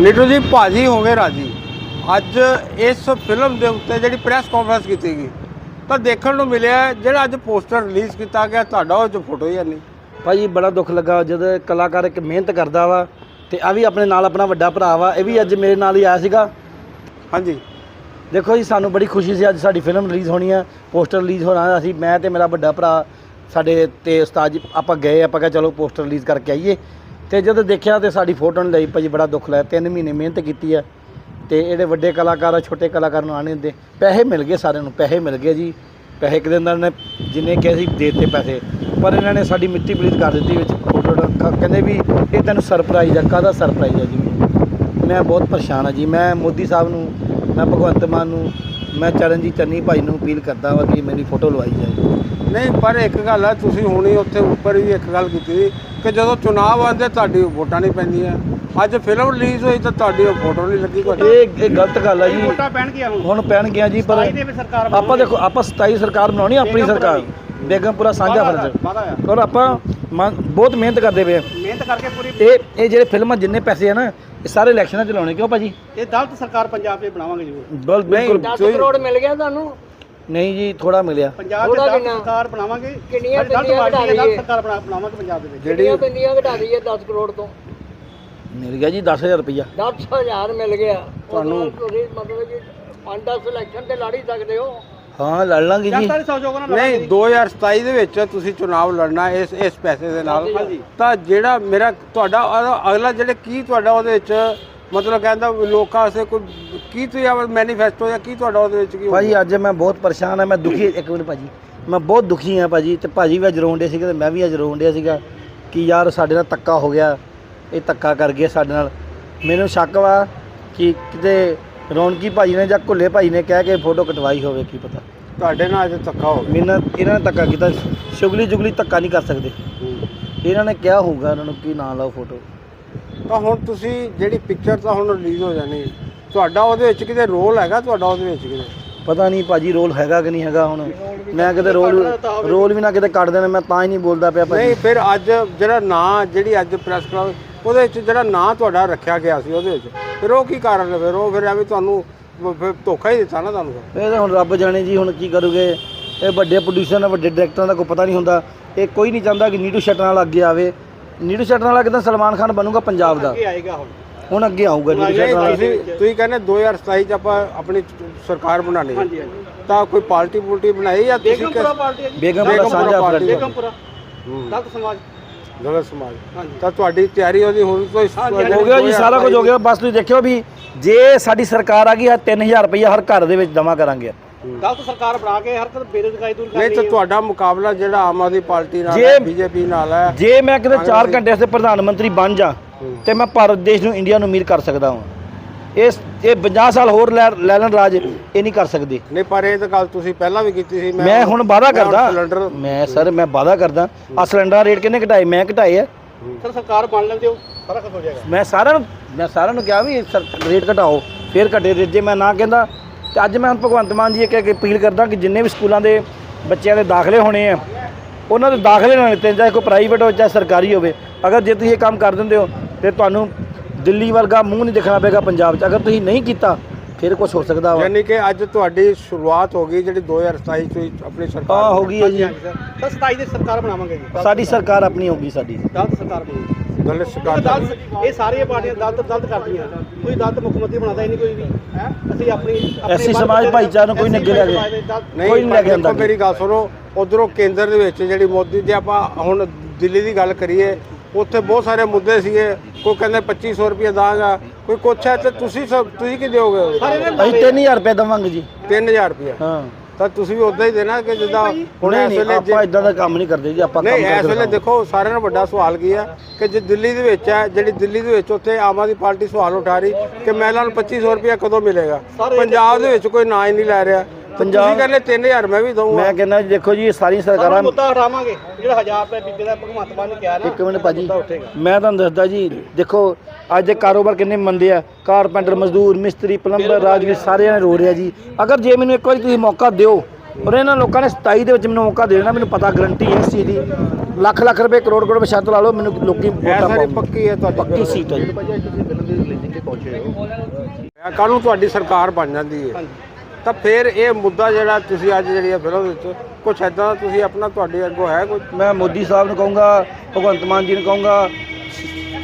ਨੀਟੂ ਜੀ ਭਾਜੀ ਹੋ ਗਏ ਰਾਜੀ। ਅੱਜ ਇਸ ਫਿਲਮ ਦੇ ਉੱਤੇ ਜਿਹੜੀ ਪ੍ਰੈਸ ਕਾਨਫਰੰਸ ਕੀਤੀ ਗਈ ਤਾਂ ਦੇਖਣ ਨੂੰ ਮਿਲਿਆ ਜਿਹੜਾ ਅੱਜ ਪੋਸਟਰ ਰਿਲੀਜ਼ ਕੀਤਾ ਗਿਆ ਤੁਹਾਡਾ ਉਹ 'ਚ ਫੋਟੋ ਹੀ ਹੈ ਨਹੀਂ। ਭਾਜੀ ਬੜਾ ਦੁੱਖ ਲੱਗਾ ਜਦੋਂ ਕਲਾਕਾਰ ਇੱਕ ਮਿਹਨਤ ਕਰਦਾ ਵਾ ਤੇ ਆ ਵੀ ਆਪਣੇ ਨਾਲ ਆਪਣਾ ਵੱਡਾ ਭਰਾ ਵਾ ਇਹ ਵੀ ਅੱਜ ਮੇਰੇ ਨਾਲ ਹੀ ਆਇਆ ਸੀਗਾ। ਹਾਂਜੀ। ਦੇਖੋ ਜੀ ਸਾਨੂੰ ਬੜੀ ਖੁਸ਼ੀ ਸੀ ਅੱਜ ਸਾਡੀ ਫਿਲਮ ਰਿਲੀਜ਼ ਹੋਣੀ ਆ ਪੋਸਟਰ ਰਿਲੀਜ਼ ਹੋਣਾ ਅਸੀਂ ਮੈਂ ਤੇ ਮੇਰਾ ਵੱਡਾ ਭਰਾ ਸਾਡੇ ਤੇ ਉਸਤਾਦ ਜੀ ਆਪਾਂ ਗਏ ਆਪਾਂ ਕਿਹਾ ਚਲੋ ਪੋਸਟਰ ਰਿਲੀਜ਼ ਕਰਕੇ ਆਈਏ। ਤੇ ਜਦੋਂ ਦੇਖਿਆ ਤੇ ਸਾਡੀ ਫੋਟੋ ਨਹੀਂ ਲਈ, ਭਾਜੀ ਬੜਾ ਦੁੱਖ ਲੱਗਾ ਤਿੰਨ ਮਹੀਨੇ ਮਿਹਨਤ ਕੀਤੀ ਹੈ ਤੇ ਇਹਦੇ ਵੱਡੇ ਕਲਾਕਾਰ ਆ, ਛੋਟੇ ਕਲਾਕਾਰ ਨੂੰ ਆਣੇ ਹੁੰਦੇ ਪੈਸੇ ਮਿਲ ਗਏ ਸਾਰਿਆਂ ਨੂੰ, ਪੈਸੇ ਮਿਲ ਗਏ ਜੀ। ਪੈਸੇ ਕਿਤੇ ਇਹਨਾਂ ਨੇ ਜਿੰਨੇ ਕਿਹਾ ਸੀ ਦੇਤੇ ਪੈਸੇ, ਪਰ ਇਹਨਾਂ ਨੇ ਸਾਡੀ ਮਿੱਟੀ ਪਲੀਤ ਕਰ ਦਿੱਤੀ ਵਿੱਚ ਫੋਟੋ ਕਹਿੰਦੇ ਵੀ ਇਹ ਤੈਨੂੰ ਸਰਪ੍ਰਾਈਜ਼ ਆ, ਕਾਹਦਾ ਸਰਪ੍ਰਾਈਜ਼ ਆ ਜੀ? ਮੈਂ ਬਹੁਤ ਪਰੇਸ਼ਾਨ ਆ ਜੀ। ਮੈਂ ਮੋਦੀ ਸਾਹਿਬ ਨੂੰ, ਮੈਂ ਭਗਵੰਤ ਮਾਨ ਨੂੰ, ਮੈਂ ਚਰਨਜੀਤ ਚੰਨੀ ਭਾਈ ਨੂੰ ਅਪੀਲ ਕਰਦਾ ਵਾ ਕਿ ਮੇਰੀ ਫੋਟੋ ਲਵਾਈ ਜਾਏ। ਨਹੀਂ, ਪਰ ਇੱਕ ਗੱਲ ਹੈ ਤੁਸੀਂ ਹੁਣੀ ਉੱਥੇ ਉੱਪਰ ਵੀ ਇੱਕ ਗੱਲ ਕੀਤੀ। ਸੀ ਕਿ ਜਦੋਂ ਚੁਣਾਵ ਆਉਂਦੇ ਤੁਹਾਡੀ ਵੋਟਾਂ ਨਹੀਂ ਪੈਂਦੀਆਂ। ਅੱਜ ਫਿਲਮ ਰਿਲੀਜ਼ ਹੋਈ ਤਾਂ ਤੁਹਾਡੀ ਉਹ ਫੋਟੋ ਨਹੀਂ ਲੱਗੀ ਤੁਹਾਡੀ ਇਹ ਇਹ ਗਲਤ ਗੱਲ ਆ ਜੀ। ਵੋਟਾਂ ਪੈਣ ਗਿਆ ਹੁਣ ਪੈਣ ਗਿਆ ਜੀ ਪਰ ਆਪਾਂ ਦੇਖੋ ਆਪਾਂ 27 ਸਰਕਾਰ ਬਣਾਉਣੀ ਆਪਣੀ ਸਰਕਾਰ। ਬੇਗਮਪੁਰਾ ਸਾਂਝਾ ਫਰਜ਼। ਔਰ ਆਪਾਂ ਬਹੁਤ ਮਿਹਨਤ ਕਰਦੇ ਪਏ ਮਿਹਨਤ ਕਰਕੇ ਪੂਰੀ ਇਹ ਇਹ ਜਿਹੜੇ ਫਿਲਮਾਂ ਜਿੰਨੇ ਪੈਸੇ ਆ ਨਾ ਇਹ ਸਾਰੇ ਇਲੈਕਸ਼ਨਾਂ ਚ ਲਾਉਣੇ ਕਿਉਂ ਭਾਜੀ? ਇਹ ਦਲਤ ਸਰਕਾਰ ਪੰਜਾਬ 'ਚ ਬਣਾਵਾਂਗੇ ਜ਼ਰੂਰ। ਬਿਲ- ਬਿਲਕੁਲ। 10 ਕਰੋੜ ਮਿਲ ਗਿਆ ਤੁਹਾਨੂੰ। ਨਹੀਂ ਜੀ ਥੋੜਾ ਮਿਲਿਆ। ਪੰਜਾਬ 'ਚ ਥੋੜ੍ਹਾ ਕਿੰਨਾ? ਸਰਕਾਰ ਬਣਾਵਾਂਗੇ। ਕਿੰਨੀਆਂ ਸਾਡੀ ਦਲਤ ਪਿੰਡੀਆਂ। ਸਰਕਾਰ ਬਣਾ- ਬਣਾਵਾਂਗੇ ਪੰਜਾਬ ਦੇ ਵਿੱਚ। ਜਿਹੜੀਆਂ ਪਿੰਡੀਆਂ ਘਟਾ ਦਈਏ 10 ਕਰੋੜ ਤੋਂ? ਮਿਲ ਗਿਆ ਜੀ 10000 ਰੁਪਇਆ 10000 ਮਿਲ ਗਿਆ। ਤੁਹਾਨੂੰ- ਤੁਸੀਂ ਮਤਲਬ ਕਿ 5-10 ਇਲੈਕਸ਼ਨ ਤੇ ਲੜ ਹੀ ਸਕਦੇ ਹੋ। ਹਾਂ ਲੜ ਲਾਂਗੇ ਜੀ। ਜਨਤਾ ਦੇ ਸਹਿਯੋਗ ਨਾਲ ਨਹੀਂ 2027 ਦੇ ਵਿੱਚ ਤੁਸੀਂ ਚੁਣਾਵ ਲੜਨਾ ਇਸ ਇਸ ਪੈਸੇ ਦੇ ਨਾਲ। ਹਾਂਜੀ। ਤਾਂ ਜਿਹੜਾ ਮੇਰਾ ਤੁਹਾਡਾ ਅ- ਅਗਲਾ ਜਿਹੜੇ ਕੀ ਤੁਹਾਡਾ ਉਹਦੇ ਵਿੱਚ ਮਤਲਬ ਕਹਿੰਦਾ ਲੋਕਾਂ ਵਾਸਤੇ ਕੋਈ ਕੀ ਤੁਸੀਂ ਮੈਨੀਫੈਸਟੋ ਜਾਂ ਕੀ ਤੁਹਾਡਾ ਉਹਦੇ ਵਿੱਚ ਕੀ ਭਾਜੀ ਅੱਜ ਮੈਂ ਬਹੁਤ ਪਰੇਸ਼ਾਨ ਆ ਮੈਂ ਦੁਖੀ ਇੱਕ ਮਿੰਟ ਭਾਜੀ ਮੈਂ ਬਹੁਤ ਦੁਖੀ ਆ ਭਾਜੀ ਤੇ ਭਾਜੀ ਵੀ ਅੱਜ ਰੋਣ ਡੇ ਸੀਗੇ ਤੇ ਮੈਂ ਵੀ ਅੱਜ ਰੋਣ ਡਿਆ ਸੀਗਾ ਕਿ ਯਾਰ ਸਾਡੇ ਨਾਲ ਧੱਕਾ ਹੋ ਗਿਆ ਇਹ ਧੱਕਾ ਕਰ ਗਿਆ ਸਾਡੇ ਨਾਲ। ਮੈਨੂੰ ਸ਼ੱਕ ਵਾ ਕਿ ਕਿਤੇ ਰੌਣਕੀ ਭਾਜੀ ਨੇ ਜਾਂ ਘੁੱਲੇ ਭਾਜੀ ਨੇ ਕਹਿ ਕੇ ਫੋਟੋ ਕਟਵਾਈ ਹੋਵੇ ਕੀ ਪਤਾ। ਤੁਹਾਡੇ ਨਾਲ ਅੱਜ ਧੱਕਾ ਹੋ ਗਿਆ। ਇਹਨਾਂ ਨੇ ਧੱਕਾ ਕੀਤਾ ਸ਼ੁਗਲੀ ਜੁਗਲੀ ਧੱਕਾ ਨਹੀਂ ਕਰ ਸਕਦੇ। ਇਹਨਾਂ ਨੇ ਕਿਹਾ ਹੋਊਗਾ ਇਹਨਾਂ ਨੂੰ ਕਿ ਨਾ ਲਾਓ ਫੋਟੋ। ਤਾਂ ਹੁਣ ਤੁਸੀਂ ਜਿਹੜੀ ਪਿਕਚਰ ਤਾਂ ਹੁਣ ਰਿਲੀਜ਼ ਹੋ ਜਾਣੀ ਤੁਹਾਡਾ ਉਹਦੇ ਵਿੱਚ ਕਿਤੇ ਰੋਲ ਹੈਗਾ? ਤੁਹਾਡਾ ਉਹਦੇ ਵਿੱਚ ਕਿਤੇ? ਪਤਾ ਨਹੀਂ ਭਾਜੀ ਰੋਲ ਹੈਗਾ ਕਿ ਨਹੀਂ ਹੈਗਾ ਹੁਣ? ਮੈਂ ਕਿਤੇ ਰੋਲ ਰੋਲ ਵੀ ਨਾ ਕਿਤੇ ਕੱਢ ਦੇਣਾ ਮੈਂ ਤਾਂ ਹੀ ਨਹੀਂ ਬੋਲਦਾ ਪਿਆ ਭਾਜੀ। ਨਹੀਂ ਫਿਰ ਅੱਜ ਜਿਹੜਾ ਨਾਂ ਜਿਹੜੀ ਅੱਜ ਪ੍ਰੈਸ ਕਲੱਬ ਉਹਦੇ ਵਿੱਚ ਜਿਹੜਾ ਨਾਂ ਤੁਹਾਡਾ ਰੱਖਿਆ ਗਿਆ ਸੀ ਉਹਦੇ ਵਿੱਚ। ਫਿਰ ਉਹ ਕੀ ਕਾਰਨ ਹੈ? ਫਿਰ ਉਹ ਫਿਰ ਐਵੇਂ ਤੁਹਾਨੂੰ ਫਿਰ ਧੋਖਾ ਹੀ ਦਿੱਤਾ ਨਾ ਤੁਹਾਨੂੰ। ਇਹ ਤਾਂ ਹੁਣ ਰੱਬ ਜਾਣੇ ਜੀ ਹੁਣ ਕੀ ਕਰੋਗੇ? ਇਹ ਵੱਡੇ ਪ੍ਰੋਡਿਊਸਰ ਨੇ ਵੱਡੇ ਡਾਇਰੈਕਟਰਾਂ ਦਾ ਕੋਈ ਪਤਾ ਨਹੀਂ ਹੁੰਦਾ। ਇਹ ਕੋਈ ਨਹੀਂ ਚਾਹੁੰਦਾ ਕਿ ਨੀਟੂ ਸ਼ਟਰ ਨਾਲ ਅੱਗੇ ਆਵੇ। ਨੀਟੂ ਸ਼ਟਰ ਨਾਲ ਕਿਦਾਂ ਸਲਮਾਨ ਖਾਨ ਬਣੂਗਾ ਪੰਜਾਬ ਦਾ। ਅੱਗੇ ਆਏਗਾ ਹੁਣ। ਹੁਣ ਅੱਗੇ ਆਊਗਾ ਨਹੀਂ, ਸ਼ਟਰ ਤੁਸੀਂ ਤੁਸੀਂ ਕਹਿੰਦੇ 2027 ਚ ਆਪਾਂ ਆਪਣੀ ਸਰਕਾਰ ਬਣਾਣੀ ਹੈ। ਹਾਂਜੀ ਹਾਂਜੀ। ਤਾਂ ਕੋਈ ਪਾਰਟੀ ਪੁਲਟੀ ਬਣਾਈ ਜਾਂ ਤੁਸੀਂ ਬੇਗਮਪੁਰਾ ਪਾਰਟੀ ਹੈ ਜੀ। ਬੇਗਮਪੁਰਾ ਬੇਗਮਪੁਰਾ ਸਾਂਝਾ ਪਾਰਟੀ। ਫਰਜ਼ ਬੇਗਮਪੁਰਾ। ਹੂੰ, ਦਲਤ ਸਮਾਜ। ਦਲਿਤ ਸਮਾਜ। ਹਾਂਜੀ। ਤਾਂ ਤੁਹਾਡੀ ਤਿਆਰੀ ਉਹਦੀ ਹੁਣ ਤੋਂ ਹੀ ਹਾਂਜੀ, ਹੋ ਗਿਆ ਜੀ ਸਾਰਾ ਕੁਝ ਹੋ ਗਿਆ। ਬਸ ਤੁਸੀਂ ਦੇਖਿਓ ਵੀ ਜੇ ਸਾਡੀ ਸਰਕਾਰ ਆ ਗਈ ਆ 3000 ਰੁਪਇਆ ਹਰ ਘਰ ਦੇ ਵਿੱਚ ਜਮ੍ਹਾਂ ਕਰਾਂਗੇ ਦਲਤ ਸਰਕਾਰ ਬਣਾ ਕੇ ਹਰ ਕਦ ਬੇਰੁਜ਼ਗਾਰੀ ਦੂਰ ਨਹੀਂ ਕਰਨੀ ਤਾਂ ਹੈ। ਤੁਹਾਡਾ ਮੁਕਾਬਲਾ ਜਿਹੜਾ ਆਮ ਆਦਮੀ ਪਾਰਟੀ ਨਾਲ ਜੇ- ਹੈ ਬੀਜੇਪੀ ਨਾਲ ਹੈ ਜੇ ਮੈਂ ਕਿਤੇ 4 ਘੰਟੇ ਵਾਸਤੇ ਪ੍ਰਧਾਨ ਮੰਤਰੀ ਬਣ ਜਾ। ਤੇ ਮੈਂ ਭਾਰਤ ਦੇਸ਼ ਨੂੰ ਇੰਡੀਆ ਨੂੰ ਅਮੀਰ ਕਰ ਸਕਦਾ ਹਾਂ। ਇਸ ਇਹ 50 ਸਾਲ ਹੋਰ ਲੈ ਲੈ ਲੈਣ ਰਾਜ ਇਹ ਨਹੀਂ ਕਰ ਸਕਦੇ। ਨਹੀਂ ਪਰ ਇਹ ਤਾਂ ਗੱਲ ਤੁਸੀਂ ਪਹਿਲਾਂ ਵੀ ਕੀਤੀ ਸੀ ਮੈਂ ਹੁਣ ਵਾਅਦਾ ਮੈਂ ਹੁਣ ਕਰਦਾ। ਸਿਲੰਡਰ ਮੈਂ ਸਰ ਮੈਂ ਵਾਅਦਾ ਕਰਦਾ। ਆ ਸਿਲੰਡਰ ਰੇਟ ਕਿੰਨੇ ਘਟਾਏ? ਮੈਂ ਘਟਾਏ ਆ। ਸਰ ਸਰਕਾਰ ਬਣ ਲੈਂਦੇ ਹੋ ਸਾਰਾ ਕੁਝ ਹੋ ਜਾਏਗਾ। ਮੈਂ ਸਾਰਿਆਂ ਨੂੰ ਮੈਂ ਸਾਰਿਆਂ ਨੂੰ ਕਿਹਾ ਵੀ ਸਰ ਰੇਟ ਘਟਾਓ ਫਿਰ ਘਟੇ ਰੇਟ। ਜੇ ਮੈਂ ਨਾ ਕਹਿੰਦਾ ਤੇ ਅੱਜ ਮੈਂ ਹੁਣ ਭਗਵੰਤ ਮਾਨ ਜੀ ਅੱਗੇ ਅਪੀਲ ਕਰਦਾ ਕਿ ਜਿੰਨੇ ਵੀ ਸਕੂਲਾਂ ਦੇ ਬੱਚਿਆਂ ਦੇ ਦਾਖਲੇ ਹੋਣੇ ਆ ਉਹਨਾਂ ਦੇ ਦਾਖਲੇ ਨਾ ਦਿੱਤੇ ਚਾਹੇ ਕੋਈ ਪ੍ਰਾਈਵੇਟ ਹੋਵੇ ਚਾਹੇ ਸਰਕਾਰੀ ਹੋਵੇ। ਅਗਰ ਜੇ ਤੁਸੀਂ ਇਹ ਕੰਮ ਕਰ ਦਿੰਦੇ ਹੋ ਤੇ ਤੁਹਾਨੂੰ ਦਿੱਲੀ ਵਰਗਾ ਮੂੰਹ ਨਹੀਂ ਦਿਖਣਾ ਪਏਗਾ ਪੰਜਾਬ 'ਚ। ਅਗਰ ਤੁਸੀਂ ਨਹੀਂ ਕੀਤਾ ਫਿਰ ਕੁਝ ਹੋ ਸਕਦਾ ਵਾ। ਯਾਨੀ ਕਿ ਅੱਜ ਤੁਹਾਡੀ ਸ਼ੁਰੂਆਤ ਹੋ ਗਈ ਜਿਹੜੀ 2027 ਚ ਆਪਣੀ ਸਰਕਾਰ ਆ ਹੋ ਗਈ ਹੈ ਜੀ। ਹਾਂਜੀ ਸਰ। ਸਰ 27 ਦੀ ਸਰਕਾਰ ਬਣਾਵਾਂਗੇ ਜੀ। ਸਾਡੀ ਸਰਕਾਰ ਆਪਣੀ ਹੋਗੀ ਸਾਡੀ। ਸਰਕਾਰ ਬਣਾਵਾਂਗੇ ਦਲਿਤ ਸਰਕਾਰ ਦਲਤ ਇਹ ਸਾਰੀਆਂ ਪਾਰਟੀਆਂ ਦਲਤ ਦਲਤ ਕਰਦੀਆਂ। ਕੋਈ ਦਲਤ ਮੁੱਖ ਮੰਤਰੀ ਬਣਾਦਾ ਹੀ ਨਹੀਂ ਕੋਈ ਵੀ। ਹੈ? ਅਸੀਂ ਆਪਣੀ ਆਪਣੇ ਐਸੀ ਮਨ ਸਮਾਜ ਦੇ- ਭਾਈਚਾਰੇ ਨੂੰ ਕੋਈ ਨਹੀਂ ਅੱਗੇ ਲੈ ਕੇ- ਐਸੀ ਸਮਾਜ ਦੇ ਦਲਤ- ਨਹੀਂ ਕੋਈ ਨਹੀਂ ਲੈ ਕੇ ਪਰ ਆਉਂਦਾ ਦੇਖੋ ਮੇਰੀ ਗੱਲ ਸੁਣੋ ਉਧਰੋਂ ਕੇਂਦਰ ਦੇ ਵਿੱਚ ਜਿਹੜੀ ਮੋਦੀ ਜੇ ਆਪਾਂ ਹੁਣ ਦਿੱਲੀ ਦੀ ਗੱਲ ਕਰੀਏ ਉੱਥੇ ਬਹੁਤ ਸਾਰੇ ਮੁੱਦੇ ਸੀਗੇ। ਕੋਈ ਕਹਿੰਦੇ 2500 ਰੁਪਏ ਦਾਂਗਾ ਕੋਈ ਕੁਛ ਹੈ ਤੇ ਤੁਸੀਂ ਸਭ ਤੁਸੀਂ ਕੀ ਦਿਓਗੇ? ਸਾਰੇ ਨੇ ਅਸੀਂ 3000 ਰੁਪਏ ਦੇਵਾਂਗੇ ਜੀ। 3000 ਰੁਪਏ ਹਾਂ। ਤਾਂ ਤੁਸੀਂ ਵੀ ਉਦਾਂ ਹੀ ਦੇਣਾ ਕਿ ਜਿੱਦਾਂ ਹੁਣ ਨਹੀਂ ਇਸ ਨਹੀਂ ਵੇਲੇ ਆਪਾਂ ਇਦਾਂ ਦਾ ਕੰਮ ਨਹੀਂ ਕਰਦੇ ਜੀ ਆਪਾਂ ਕੰਮ ਨਹੀਂ ਇਸ ਵੇਲੇ ਦੇਖੋ ਸਾਰਿਆਂ ਨੂੰ ਵੱਡਾ ਸਵਾਲ ਕੀ ਹੈ ਕਿ ਜੇ ਦਿੱਲੀ ਦੇ ਵਿੱਚ ਹੈ ਜਿਹੜੀ ਦਿੱਲੀ ਦੇ ਵਿੱਚ ਉੱਥੇ ਆਮ ਆਦਮੀ ਪਾਰਟੀ ਸਵਾਲ ਉਠਾ ਰਹੀ ਕਿ ਮਹਿਲਾ ਨੂੰ 2500 ਰੁਪਏ ਕਦੋਂ ਮਿਲੇਗਾ? ਪੰਜਾਬ ਦੇ ਵਿੱਚ ਕੋਈ ਨਾਂ ਹੀ ਨਹੀਂ ਲੈ ਰਿਹਾ। ਪੰਜਾਬ ਕਹਿੰਦੇ 3000 ਮੈਂ ਵੀ ਦਊਂਗਾ। ਮੈਂ ਕਹਿੰਦਾ ਜੀ ਦੇਖੋ ਜੀ ਸਾਰਾ ਸਰਕਾਰਾਂ ਮੁੱਦਾ ਹਟਾਵਾਂਗੇ। ਜਿਹੜਾ 1000 ਰੁਪਏ ਬੀਬੀ ਦਾ ਭਗਵੰਤ ਮਾਨ ਨੇ ਕਿਹਾ ਨਾ ਇੱਕ ਮਿੰਟ ਭਾਜੀ ਮੈਂ ਤੁਹਾਨੂੰ ਦੱਸਦਾ ਜੀ ਦੇਖੋ ਅੱਜ ਦੇ ਕਾਰੋਬਾਰ ਕਿੰਨੇ ਮੰਦੇ ਆ। ਕਾਰਪੈਂਟਰ ਮਜ਼ਦੂਰ ਮਿਸਤਰੀ ਪਲੰਬਰ ਰਾਜਵੀਰ ਸਾਰਿਆਂ ਨੇ ਰੋ ਰਿਹਾ ਜੀ। ਅਗਰ ਜੇ ਮੈਨੂੰ ਇੱਕ ਵਾਰੀ ਤੁਸੀਂ ਮੌਕਾ ਦਿਓ ਔਰ ਇਹਨਾਂ ਲੋਕਾਂ ਨੇ 27 ਦੇ ਵਿੱਚ ਮੈਨੂੰ ਮੌਕਾ ਦੇ ਦੇਣਾ ਮੈਨੂੰ ਪਤਾ ਗਰੰਟੀ ਹੈ ਇਸ ਚੀਜ਼ ਦੀ। ਲੱਖ ਲੱਖ ਰੁਪਏ ਕਰੋੜ ਕਰੋੜ ਰੁਪਏ ਸ਼ਰਤ ਲਾ ਲਓ ਮੈਨੂੰ ਲੋਕੀ ਵੋਟਾਂ ਸਾਰੀ ਪਾਉਣਗੇ। ਪੱਕੀ ਹੈ ਤੁਹਾਡੀ ਪੱਕੀ ਸੀਟ ਹੈ ਜੀ। ਪਹੁੰਚੇ ਹੋ। ਕੱਲ ਨੂੰ ਤੁਹਾਡੀ ਸਰਕਾਰ ਬਣ ਜਾਂਦੀ ਹੈ। ਤਾਂ ਫਿਰ ਇਹ ਮੁੱਦਾ ਜਿਹੜਾ ਤੁਸੀਂ ਅੱਜ ਜਿਹੜੀ ਇਹ ਫਿਲਮ ਵਿੱਚ ਕੁਝ ਐਦਾਂ ਦਾ ਤੁਸੀਂ ਆਪਣਾ ਤੁਹਾਡੇ ਅੱਗੋਂ ਹੈ ਕੋਈ? ਮੈਂ ਮੋਦੀ ਸਾਹਿਬ ਨੂੰ ਕਹੂੰਗਾ ਭਗਵੰਤ ਮਾਨ ਜੀ ਨੂੰ ਕਹੂੰਗਾ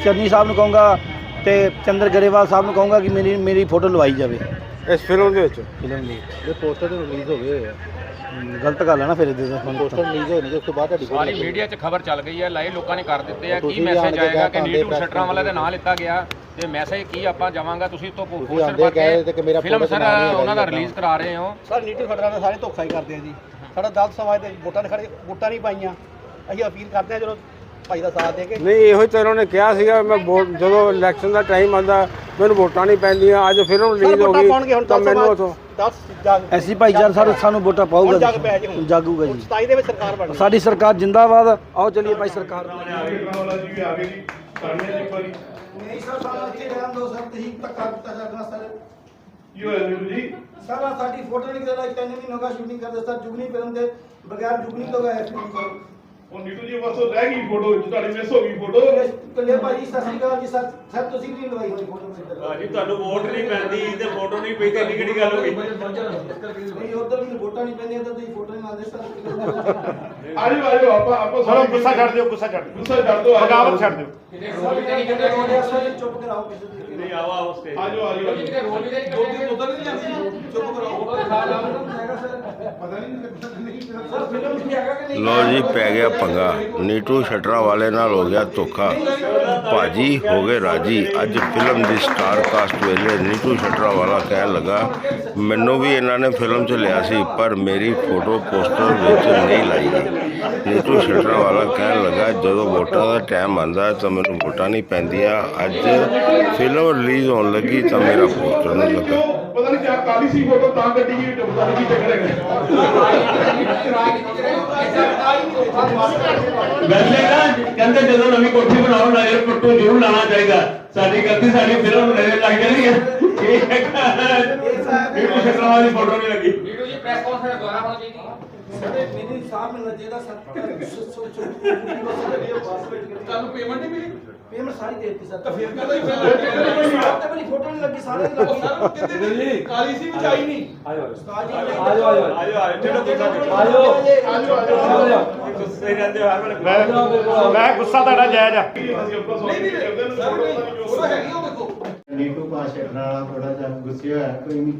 ਚੰਨੀ ਸਾਹਿਬ ਨੂੰ ਕਹੂੰਗਾ ਤੇ ਚੰਦਰ ਗਰੇਵਾਲ ਸਾਹਿਬ ਨੂੰ ਕਹੂੰਗਾ ਕਿ ਮੇਰੀ ਮੇਰੀ ਫੋਟੋ ਲਵਾਈ ਜਾਵੇ। ਇਸ ਫਿਲਮ ਦੇ ਵਿੱਚ? ਫਿਲਮ ਦੀ। ਇਹ ਪੋਸਟਰ ਤੇ ਰਿਲੀਜ਼ ਹੋ ਗਏ ਹੋਏ ਆ। ਗਲਤ ਗੱਲ ਹੈ ਨਾ ਫਿਰ ਇਹਦੇ ਤੋਂ ਪੋਸਟਰ ਰਿਲੀਜ਼ ਹੋਣੇ ਤੇ ਉਸ ਤੋਂ ਬਾਅਦ ਤੁਹਾਡੀ ਸਾਰੀ ਮੀਡੀਆ 'ਚ ਖਬਰ ਚੱਲ ਗਈ ਹੈ ਲਾਈਵ ਲੋਕਾਂ ਨੇ ਕਰ ਦਿੱਤੇ ਆ ਕੀ ਮੈਸੇਜ ਆਏਗਾ ਕਿ ਨੀਟੂ ਸ਼ਟਰਾਂ ਵਾਲਾ ਦੇ ਨਾਂ ਲਿੱਤਾ ਗਿਆ। ਤੇ ਮੈਸੇਜ ਕੀ ਆਪਾਂ ਜਾਵਾਂਗਾ? ਤੁਸੀਂ ਤੋਂ ਪੋਸਟਰ ਆਂਦੇ ਰਹੇ ਤੇ ਕਿ ਮੇਰਾ ਫਿਲਮ ਸਰ ਬਣਾ ਉਹਨਾਂ ਦਾ ਰਿਲੀਜ਼ ਕਰਾ ਰਹੇ ਹੋ। ਸਰ ਨੀਟੂ ਖੜਰਾ ਦੇ ਸਾਰੇ ਧੋਖਾ ਹੀ ਕਰਦੇ ਆ ਜੀ। ਸਾਡਾ ਦਲ ਸਮਾਜ ਦੇ ਵੋਟਾਂ ਨੇ ਖੜੇ ਵੋਟਾਂ ਨਹੀਂ ਪਾਈਆਂ। ਅਸੀਂ ਅਪੀਲ ਕਰਦੇ ਆ ਚਲੋ ਭਾਈ ਦਾ ਸਾਥ ਦੇ ਕੇ। ਨਹੀਂ ਇਹੋ ਹੀ ਤਾਂ ਉਹਨਾਂ ਨੇ ਕਿਹਾ ਸੀਗਾ ਮੈਂ ਵੋਟ ਜਦੋਂ ਇਲੈਕਸ਼ਨ ਦਾ ਟਾਈਮ ਆਂਦਾ ਮੈਨੂੰ ਵੋਟਾਂ ਨਹੀਂ ਪੈਂਦੀਆਂ ਅੱਜ ਫਿਲਮ ਸਰ ਰਿਲੀਜ਼ ਹੋ ਗਈ ਤਾਂ ਮੈਨੂੰ ਉਥੋਂ 10 ਜਗ ਐਸੀ ਭਾਈਚਾਰ ਸਾਨੂੰ ਸਾਨੂੰ ਵੋਟਾਂ ਪਾਊਗਾ। ਜਾਗੂਗਾ ਜੀ। 27 ਦੇ ਵਿੱਚ ਸਰਕਾਰ ਬਣਨੀ ਸਾਡੀ ਸਰਕਾਰ ਜਿੰਦਾਬਾਦ ਆਓ ਚਲੀਏ ਭਾਈ ਸਰਕਾਰ। ਨਹੀਂ ਸਰ ਸਾਨੂੰ ਇੱਥੇ ਰਹਿਣ ਦਿਓ ਸਰ ਤੁਸੀਂ ਧੱਕਾ ਦਿੱਤਾ ਕਰਨਾ ਸਰ। ਸਰ ਆਹ ਸਾਡੀ ਫੋਟੋ ਨਹੀਂ ਕਰਦਾ ਤਿੰਨ ਮਹੀਨੇ ਗਿਆ ਸ਼ੂਟਿੰਗ ਕਰਦੇ ਸਰ ਜੁਗਨੀ ਫਿਲਮ ਦੇ ਬਗੈਰ ਜੁਗਨੀ ਤੋਂ ਗਏ ਫਿਲਮ ਸਰ ਉਹ ਨੀਟੂ ਜੀ ਬਸ ਉਹ ਰਹਿ ਗਈ ਫੋਟੋ ਵਿੱਚ ਤੁਹਾਡੀ ਮਿਸ ਹੋ ਗਈ ਫੋਟੋ ਕੱਲੇ ਭਾਜੀ ਸਤਿ ਸ਼੍ਰੀ ਅਕਾਲ ਜੀ ਸਰ ਸਰ ਤੁਸੀਂ ਵੀ ਨਹੀਂ ਲਵਾਈ ਹੋਈ ਫੋਟੋ ਭਾਜੀ ਤੁਹਾਨੂੰ ਵੋਟ ਨਹੀਂ ਪੈਂਦੀ ਤੇ ਫੋਟੋ ਨਹੀਂ ਪਈ ਤੇ ਕਿਹੜੀ ਗੱਲ ਹੋ ਗਈ? ਨਹੀਂ ਉਧਰ ਮੈਨੂੰ ਵੋਟਾਂ ਨਹੀਂ ਪੈਂਦੀਆਂ ਤਾਂ ਤੁਸੀਂ ਫੋਟੋ ਨਹੀਂ ਲਾਉਂਦੇ ਸਰ ਆਜੋ ਆਜੋ ਆਪਾਂ ਆਪਾਂ ਚਲੋ ਗੁੱਸਾ ਛੱਡ ਦਿਓ ਗੁੱਸਾ ਛੱਡ ਗੁੱਸਾ ਛੱਡ ਦਿਓ ਬਗਾਵਤ ਛੱਡ ਦਿਓ। ਸਰ ਚੁੱਪ ਕਰਾਓ ਕਿਸੇ ਤਰੀਕੇ ਨਹੀਂ ਆਵਾ ਆਓ ਸਟੇਜ ਆਜੋ ਆਜੋ ਲੋ। ਜੀ ਪੈ ਗਿਆ ਪੰਗਾ। ਨੀਟੂ ਸ਼ਟਰਾ ਵਾਲੇ ਨਾਲ ਹੋ ਗਿਆ ਧੋਖਾ। ਭਾਜੀ ਹੋ ਗਏ ਰਾਜੀ। ਅੱਜ ਫਿਲਮ ਦੀ ਸਟਾਰ ਕਾਸਟ ਵੇਲੇ ਨੀਟੂ ਸ਼ਟਰਾ ਵਾਲਾ ਕਹਿਣ ਲੱਗਾ ਮੈਨੂੰ ਵੀ ਇਹਨਾਂ ਨੇ ਫਿਲਮ 'ਚ ਲਿਆ ਸੀ ਪਰ ਮੇਰੀ ਫੋਟੋ ਪੋਸਟਰ ਵਿੱਚ ਨਹੀਂ ਲਾਈ ਗਈ। ਨੀਟੂ ਸ਼ਟਰਾ ਵਾਲਾ ਕਹਿਣ ਲੱਗਾ ਜਦੋਂ ਵੋਟਾਂ ਦਾ ਟਾਈਮ ਆਂਦਾ ਤਾਂ ਮੈਨੂੰ ਵੋਟਾਂ ਨਹੀਂ ਪੈਂਦੀਆਂ। ਅੱਜ ਫਿਲਮ ਰਿਲੀਜ਼ ਹੋਣ ਲੱਗੀ ਤਾਂ ਮੇਰਾ ਪੋਸਟਰ ਨਹੀਂ ਲੱਗਾ। ਪਤਾ ਨਹੀਂ ਕਿਆ ਕਾਲੀ ਸੀ ਫੋਟੋ ਤਾਂ ਕੱਢੀ ਗਈ ਪਤਾ ਨਹੀਂ ਹੈਗਾ ਵੈਸੇ ਨਾ ਕਹਿੰਦੇ ਜਦੋਂ ਨਵੀਂ ਕੋਠੀ ਬਣਾਓ ਨਜ਼ਰ ਪੱਟੂ ਜ਼ਰੂਰ ਲਾਣਾ ਚਾਹੀਦਾ। ਸਾਡੀ ਗਲਤੀ ਸਾਡੀ ਫਿਲਮ ਨੂੰ ਨਜ਼ਰ ਲੱਗ ਜਾਂਦੀ ਹੈ। ਇਹ ਇਹ ਸ਼ਕਲਾਂ ਵਾਲੀ ਫੋਟੋ ਨਹੀਂ ਲੱਗੀ। ਨੀਟੂ ਜੀ ਪ੍ਰੈਸ ਕਾਨਫਰੰਸ ਦੁਆਰਾ ਹੋਣੀ ਚਾਹੀਦੀ ਮੇਰੇ ਸਾਹਮਣੇ ਨਜੇਦਾ ਸਰ। ਤੁਹਾਨੂੰ ਪੇਮੈਂਟ ਨਹੀਂ ਮਿਲੀ? ਪੇਮੈਂਟ ਸਾਰੀ ਦੇ ਦਿੱਤੀ ਸਰ। ਤਾਂ ਫਿਰ ਕਦੋਂ ਤੇ ਮੇਰੀ ਫੋਟੋ ਨਹੀਂ ਲੱਗੀ ਸਾਰੇ ਦੀ ਲੱਗੀ। ਕਾਲੀ ਸੀ ਵਿਚਾਈ ਨਹੀਂ। ਆਜੋ ਆਜੋ ਜਿਹੜਾ ਗੁੱਸਾ ਆਜੋ ਆਜੋ ਗੁੱਸੇ ਰਹਿੰਦੇ ਹੋ ਹਰ ਵੇਲੇ ਮੈਂ ਗੁੱਸਾ ਤੁਹਾਡਾ ਜਾਇਜ਼ ਆ। ਅਸੀਂ ਆਪਾਂ ਸੋਚ ਕੇ ਕਰਦੇ ਨੇ ਫੋਟੋ ਹੈਗੀ ਉਹ ਵੇਖੋ ਨੀਟੂ ਪਾਸ਼ਾ ਵਾਲਾ ਥੋੜਾ ਜਿਹਾ ਗੁੱਸੇ ਹੋਇਆ ਕੋਈ ਨਹੀਂ।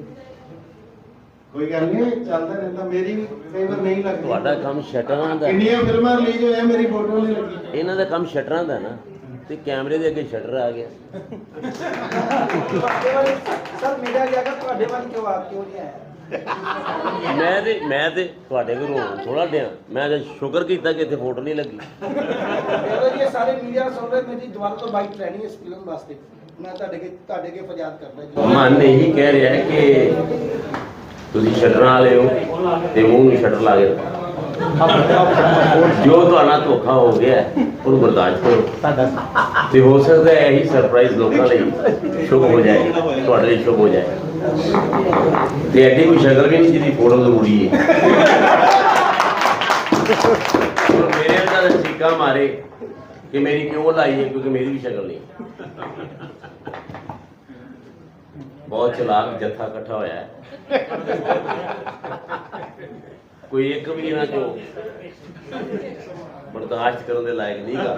ਕੋਈ ਗੱਲ ਨਹੀਂ ਚੱਲਦਾ ਰਹਿੰਦਾ। ਮੇਰੀ ਵੀ ਕਈ ਵਾਰ ਨਹੀਂ ਲੱਗਦੀ। ਤੁਹਾਡਾ ਕੰਮ ਸ਼ਟਰਾਂ ਦਾ ਕਿੰਨੀਆਂ ਫਿਲਮਾਂ ਰਿਲੀਜ਼ ਹੋਈਆਂ ਮੇਰੀ ਫੋਟੋ ਨਹੀਂ ਲੱਗੀ। ਇਹਨਾਂ ਦਾ ਕੰਮ ਸ਼ਟਰਾਂ ਦਾ ਨਾ ਤੇ ਕੈਮਰੇ ਦੇ ਅੱਗੇ ਸ਼ਟਰ ਆ ਗਿਆ। ਸਰ ਮੇਰਾ ਗਿਆ ਤੁਹਾਡੇ ਵੱਲ ਕਿਉਂ ਆ ਕਿਉਂ ਨਹੀਂ ਆਇਆ? ਮੈਂ ਤੇ ਮੈਂ ਤੇ ਤੁਹਾਡੇ ਕੋਲ ਥੋੜਾ ਡਿਆ। ਮੈਂ ਤਾਂ ਸ਼ੁਕਰ ਕੀਤਾ ਕਿ ਇੱਥੇ ਫੋਟੋ ਨਹੀਂ ਲੱਗੀ। ਦੇਖੋ ਜੀ ਇਹ ਸਾਰੇ ਮੀਡੀਆ ਸੁਣ ਰਹੇ ਮੇਰੀ ਦੁਬਾਰਾ ਤੋਂ ਬਾਈਕ ਲੈਣੀ ਇਸ ਫਿਲਮ ਵਾਸਤੇ। ਮੈਂ ਤੁਹਾਡੇ ਕੇ ਤੁਹਾਡੇ ਕੇ ਫਰਿਆਦ ਕਰਦਾ ਜੀ। ਮਨ ਇਹੀ ਕਹਿ ਰਿਹਾ ਹੈ ਕਿ ਤੁਸੀਂ ਸ਼ਟਰਾਂ ਵਾਲੇ ਹੋ ਤੇ ਮੂੰਹ ਨੂੰ ਸ਼ਟਰ ਲਾ ਕੇ ਜੋ ਤੁਹਾਡਾ ਧੋਖਾ ਹੋ ਗਿਆ ਉਹਨੂੰ ਬਰਦਾਸ਼ਤ ਕਰੋ। ਤੇ ਹੋ ਸਕਦਾ ਹੈ ਇਹੀ ਸਰਪ੍ਰਾਈਜ਼ ਲੋਕਾਂ ਲਈ ਸ਼ੁਭ ਹੋ ਜਾਏ ਤੁਹਾਡੇ ਲਈ ਸ਼ੁਭ ਹੋ ਜਾਏ। ਤੇ ਐਡੀ ਕੋਈ ਸ਼ਕਲ ਵੀ ਨਹੀਂ ਜਿਹਦੀ ਫੋਟੋ ਜ਼ਰੂਰੀ ਹੈ। ਮੇਰੇ ਅੰਦਰ ਚੀਕਾ ਮਾਰੇ ਕਿ ਮੇਰੀ ਕਿਉਂ ਲਾਈ ਹੈ ਕਿਉਂਕਿ ਮੇਰੀ ਵੀ ਸ਼ਕਲ ਨਹੀਂ। ਬਹੁਤ ਚਲਾਕ ਜੱਥਾ ਇਕੱਠਾ ਹੋਇਆ ਹੈ। ਕੋਈ ਇੱਕ ਵੀ ਇਹਨਾਂ ਚੋਂ ਬਰਦਾਸ਼ਤ ਕਰਨ ਦੇ ਲਾਇਕ ਨਹੀਂ ਗਾ।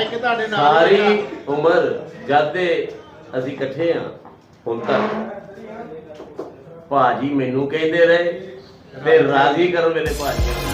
ਇੱਕ ਤੁਹਾਡੇ ਨਾਲ ਸਾਰੀ ਉਮਰ ਜਦ ਦੇ ਅਸੀਂ ਇਕੱਠੇ ਆ ਹੁਣ ਤੱਕ। ਭਾਜੀ ਮੈਨੂੰ ਕਹਿੰਦੇ ਰਹੇ ਤੇ ਰਾਜ਼ੀ ਕਰਨ ਵੇਲੇ ਭਾਜੀ।